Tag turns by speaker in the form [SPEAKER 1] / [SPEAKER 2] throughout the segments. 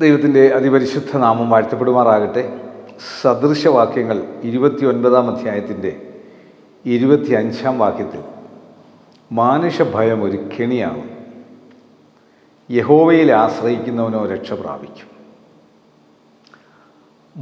[SPEAKER 1] ദൈവത്തിന്റെ അതിപരിശുദ്ധ നാമം വാഴ്ത്തപ്പെടുമാറാകട്ടെ. സദൃശവാക്യങ്ങൾ ഇരുപത്തി ഒൻപതാം അധ്യായത്തിന്റെ ഇരുപത്തി അഞ്ചാം വാക്യത്തിൽ. മാനുഷഭയം ഒരു കെണിയാണ്. യഹോവയിൽ ആശ്രയിക്കുന്നവനോ രക്ഷ പ്രാപിക്കും.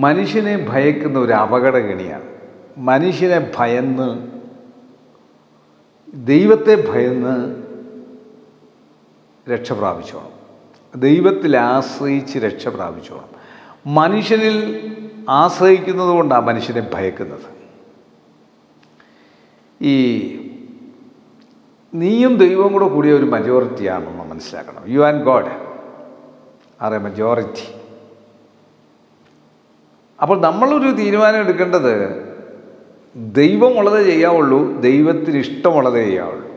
[SPEAKER 1] മനുഷ്യനെ ഭയക്കുന്ന ഒരു അപകട കെണിയാണ്. മനുഷ്യനെ ഭയന്ന് ദൈവത്തെ ഭയന്ന് രക്ഷ പ്രാപിച്ചോണം. ദൈവത്തിൽ ആശ്രയിച്ച് രക്ഷ പ്രാപിച്ചോണം മനുഷ്യനിൽ ആശ്രയിക്കുന്നത് കൊണ്ടാണ് മനുഷ്യനെ ഭയക്കുന്നത്. ഈ നീയും ദൈവവും കൂടെ കൂടിയ ഒരു മജോറിറ്റിയാണെന്ന് മനസ്സിലാക്കണം. You and God are a majority അപ്പോൾ നമ്മളൊരു തീരുമാനം എടുക്കേണ്ടത് ദൈവമുള്ളതേ ചെയ്യാവുള്ളൂ ദൈവത്തിന് ഇഷ്ടമുള്ളതേ ചെയ്യാവുള്ളൂ.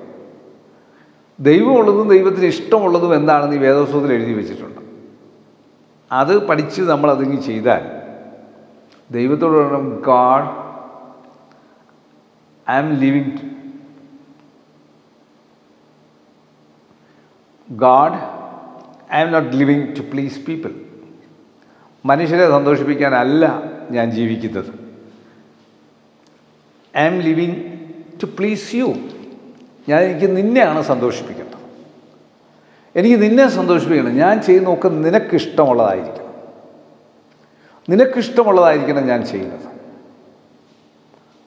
[SPEAKER 1] ദൈവമുള്ളതും ദൈവത്തിന് ഇഷ്ടമുള്ളതും എന്താണെന്ന് ഈ വേദോത്സവത്തിൽ എഴുതി വെച്ചിട്ടുണ്ട്. അത് പഠിച്ച് നമ്മൾ അതിങ്ങ് ചെയ്താൽ ദൈവത്തോട് പറയണം God I am living God I am not living to please people മനുഷ്യരെ സന്തോഷിപ്പിക്കാനല്ല ഞാൻ ജീവിക്കുന്നത്. I am living to please you ഞാൻ എനിക്ക് നിന്നെയാണ് സന്തോഷിപ്പിക്കേണ്ടത് എനിക്ക് നിന്നെ സന്തോഷിപ്പിക്കണം. ഞാൻ ചെയ്യുന്നതൊക്കെ നിനക്കിഷ്ടമുള്ളതായിരിക്കണം. നിനക്കിഷ്ടമുള്ളതായിരിക്കണം ഞാൻ ചെയ്യുന്നത്.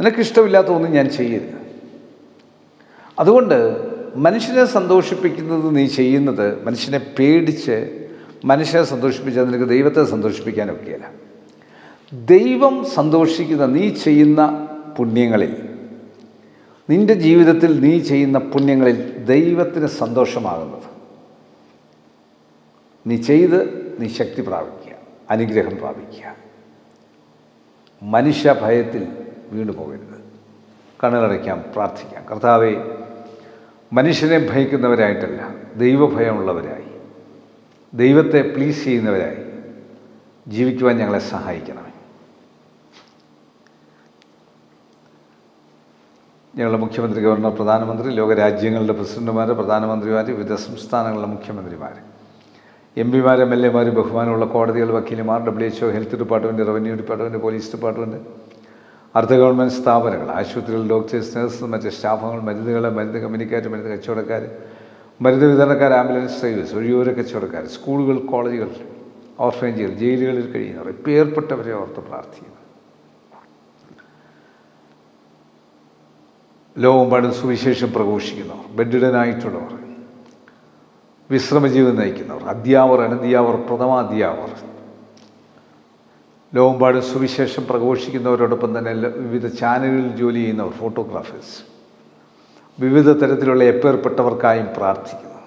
[SPEAKER 1] നിനക്കിഷ്ടമില്ലാത്ത ഒന്നും ഞാൻ ചെയ്യരുത്. അതുകൊണ്ട് മനുഷ്യനെ സന്തോഷിപ്പിക്കുന്നത് നീ ചെയ്യുന്നത് മനുഷ്യനെ പേടിച്ച് മനുഷ്യനെ സന്തോഷിപ്പിച്ചാൽ നിനക്ക് ദൈവത്തെ സന്തോഷിപ്പിക്കാനൊക്കെയല്ല. ദൈവം സന്തോഷിക്കുന്ന നീ ചെയ്യുന്ന പുണ്യങ്ങളിൽ നിന്റെ ജീവിതത്തിൽ നീ ചെയ്യുന്ന പുണ്യങ്ങളിൽ ദൈവത്തിന് സന്തോഷമാകുന്നത്. നീ ചെയ്ത് നീ ശക്തി പ്രാപിക്കുക അനുഗ്രഹം പ്രാപിക്കുക. മനുഷ്യ ഭയത്തിൽ വീണു പോകരുത്. കണ്ണുകളടയ്ക്കാം പ്രാർത്ഥിക്കാം. കർത്താവെ മനുഷ്യനെ ഭയക്കുന്നവരായിട്ടല്ല ദൈവഭയമുള്ളവരായി. ദൈവത്തെ പ്ലീസ് ചെയ്യുന്നവരായി. ജീവിക്കുവാൻ ഞങ്ങളെ സഹായിക്കണമേ. ഞങ്ങളുടെ മുഖ്യമന്ത്രി ഗവർണർ പ്രധാനമന്ത്രി ലോകരാജ്യങ്ങളുടെ പ്രസിഡന്റുമാർ പ്രധാനമന്ത്രിമാർ വിവിധ സംസ്ഥാനങ്ങളിലെ മുഖ്യമന്ത്രിമാർ എം പിമാർ എം എൽ എമാർ ബഹുമാനമുള്ള കോടതികൾ വക്കീലുമാർ W HO health department revenue department police department അർദ്ധ ഗവൺമെന്റ് സ്ഥാപനങ്ങൾ ആശുപത്രികൾ ഡോക്ടേഴ്സ് നഴ്സ് മറ്റ് സ്റ്റാഫുകൾ മരുന്നുകൾ മരുന്ന് കമ്പനിക്കാർ മരുന്ന് കച്ചവടക്കാർ മരുന്ന് വിതരണക്കാർ ആംബുലൻസ് സർവീസ് ഒഴിയൂര കച്ചവടക്കാർ സ്കൂളുകൾ കോളേജുകൾ ഓർഫനേജുകൾ ജയിലുകളിൽ കഴിയുന്നവർ പേർപ്പെട്ടവരെ ഓർത്ത് പ്രാർത്ഥിക്കുന്നു. ലോകമെമ്പാടും സുവിശേഷം പ്രഘോഷിക്കുന്നവർ ബെഡിഡനായിട്ടുള്ളവർ വിശ്രമജീവിതം നയിക്കുന്നവർ അധ്യാവർ അനധ്യാവർ പ്രഥമ അധ്യാപകർ. ലോകമെമ്പാടും സുവിശേഷം പ്രഘോഷിക്കുന്നവരോടൊപ്പം തന്നെ വിവിധ ചാനലുകളിൽ ജോലി ചെയ്യുന്നവർ ഫോട്ടോഗ്രാഫേഴ്സ്. വിവിധ തരത്തിലുള്ള എപ്പേർപ്പെട്ടവർക്കായും പ്രാർത്ഥിക്കുന്നു.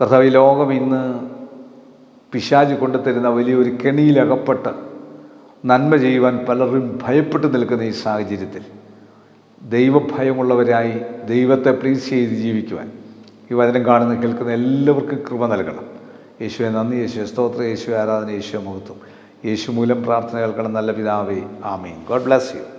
[SPEAKER 1] കർത്താവ് ലോകം ഇന്ന് പിശാജ് കൊണ്ടുതരുന്ന വലിയൊരു കെണിയിലകപ്പെട്ട് നന്മ ചെയ്യുവാൻ പലരും ഭയപ്പെട്ടു നിൽക്കുന്ന ഈ സാഹചര്യത്തിൽ ദൈവഭയമുള്ളവരായി ദൈവത്തെ പ്ലീസ് ചെയ്ത് ജീവിക്കുവാൻ. ഈ വചനം കാണുന്ന കേൾക്കുന്ന എല്ലാവർക്കും കൃപ നൽകണം. യേശുവെ നന്ദി. യേശു സ്തോത്ര. യേശു ആരാധന. യേശു മഹത്വം. യേശു മൂലം പ്രാർത്ഥന കേൾക്കണം. നല്ല പിതാവേ. ആമീൻ. God bless you.